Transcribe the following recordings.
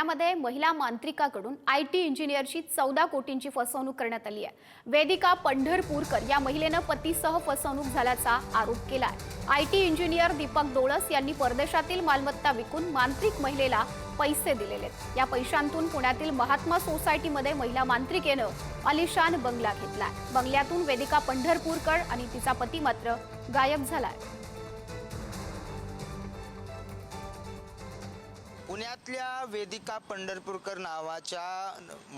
ठाण्यामध्ये महिला मांत्रिकाकडून I T इंजिनियरची चौदा कोटींची फसवणूक करण्यात आली आहे. वेदिका पंढरपूरकर या महिलेनं पतीसह फसवणूक झाल्याचा आरोप केलाय. I T engineer Deepak Dolas यांनी परदेशातील मालमत्ता विकून मांत्रिक महिलेला पैसे दिलेले आहेत. या पैशांतून पुण्यातील महात्मा सोसायटीमध्ये महिला मांत्रिकेनं अलिशान बंगला घेतला बंगल्यातून वेदिका पंढरपूरकर आणि तिचा पती मात्र गायब झालाय. पुण्यातल्या वेदिका पंढरपूरकर नावाच्या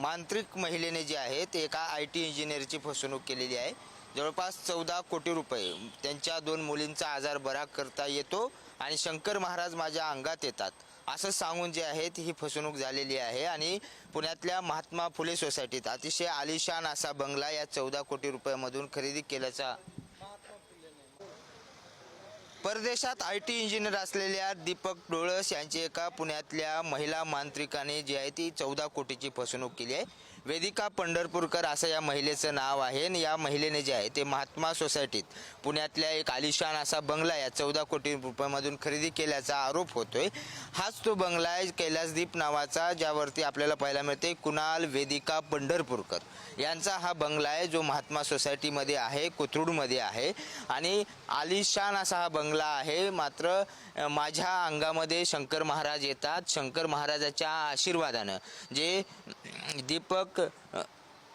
मांत्रिक महिलेने जे आहे ते एका आय टी इंजिनियरची फसवणूक केलेली आहे. जवळपास चौदा कोटी रुपये त्यांच्या दोन मुलींचा आजार बरा करता येतो आणि शंकर महाराज माझ्या अंगात येतात. असं सांगून जे आहे ती ही फसवणूक झालेली आहे आणि पुण्यातल्या महात्मा फुले सोसायटीत अतिशय आलिशान असा बंगला या चौदा कोटी रुपयामधून खरेदी केल्याचा परदेशात आय टी इंजिनियर असलेल्या दीपक डोळस यांची एका पुण्यातल्या महिला मांत्रिकाने जी आहे ती चौदा कोटीची फसवणूक केली आहे. वेदिका पंढरपूरकर असं या महिलेचं नाव आहे आणि या महिलेने जे आहे ते महात्मा सोसायटीत पुण्यातल्या एक आलिशान असा बंगला या चौदा कोटी रुपयामधून खरेदी केल्याचा आरोप होतोय. हाच तो बंगला आहे कैलासदीप नावाचा ज्यावरती आपल्याला पाहायला मिळते कुणाल वेदिका पंढरपूरकर. यांचा हा बंगला आहे जो महात्मा सोसायटीमध्ये आहे कोथरूडमध्ये आहे. आणि आलिशान असा हा बंगला आहे मात्र माझ्या अंगामध्ये शंकर महाराज येतात. शंकर महाराजाच्या आशीर्वादानं जे दीपक दीपक अ,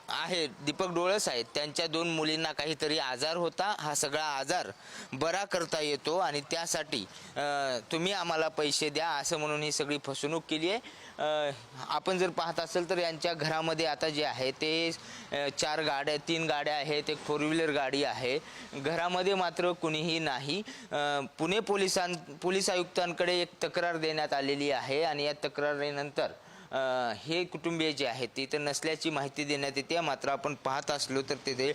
आहे दीपक डोळस आहेत. त्यांच्या दोन मुलींना काहीतरी आजार होता. हा सगळा आजार बरा करता येतो आणि त्यासाठी अ, तुम्ही आम्हाला पैसे द्या असं म्हणून ही सगळी फसवणूक केली आहे. अ, आपण जर पाहत असेल तर यांच्या घरामध्ये आता जे आहे ते अ, चार गाड्या तीन गाड्या आहेत. एक फोर व्हीलर गाडी आहे. घरामध्ये मात्र कुणीही नाही. अ, पुणे पोलिसां पोलीस आयुक्तांकडे एक तक्रार देण्यात आलेली आहे आणि या तक्रारीनंतर हे कुटुंबीय जे आहेत ते नसल्याची माहिती देण्यात येते. मात्र आपण पाहत असलो तर तिथे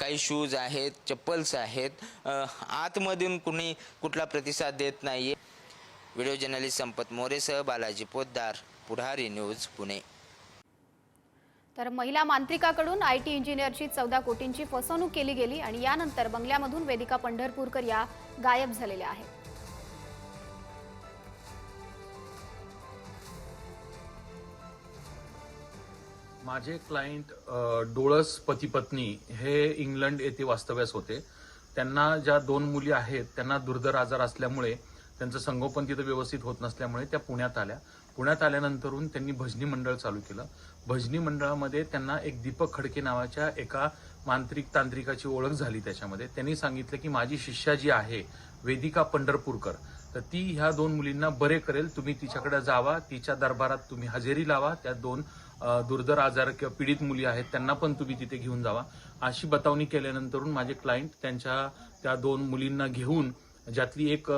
काही शूज आहेत चप्पल्स आहेत. आतमधून कुणी कुठला प्रतिसाद देत नाहीये. व्हिडिओ जर्नलिस्ट संपत मोरेसह बालाजी पोद्दार पुढारी न्यूज पुणे. तर महिला मांत्रिकाकडून आय टी इंजिनियरची चौदा कोटींची फसवणूक केली गेली आणि यानंतर बंगल्यामधून वेदिका पंढरपूरकर या गायब झालेल्या आहेत. माझे क्लायंट डोळस पती पत्नी हे इंग्लंड येथे वास्तव्यास होते. त्यांना ज्या दोन मुली आहेत त्यांना दुर्धर आजार असल्यामुळे त्यांचं संगोपन तिथं व्यवस्थित होत नसल्यामुळे त्या पुण्यात आल्या. पुण्यात आल्यानंतरून त्यांनी भजनी मंडळ चालू केलं. भजनी मंडळामध्ये त्यांना एक दीपक खडके नावाच्या एका मांत्रिक तांत्रिकाची ओळख झाली त्याच्यामध्ये. त्यांनी सांगितलं की माझी शिष्या जी आहे वेदिका पंढरपूरकर तर ती ह्या दोन मुलींना बरे करेल. तुम्ही तिच्याकडे जावा तिच्या दरबारात तुम्ही हजेरी लावा त्या दोन दुर्धर आजार किंवा पीडित मुली आहेत त्यांना पण तुम्ही तिथे घेऊन जावा. अशी बतावणी केल्यानंतरून माझे क्लायंट त्यांच्या त्या दोन मुलींना घेऊन ज्यातली एक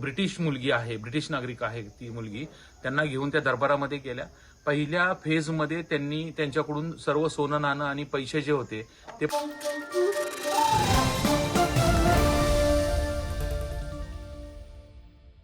ब्रिटिश मुलगी आहे ब्रिटिश नागरिक आहे ती मुलगी त्यांना घेऊन त्या दरबारामध्ये गेल्या. पहिल्या फेजमध्ये त्यांनी त्यांच्याकडून सर्व सोनं नाणं आणि पैसे जे होते ते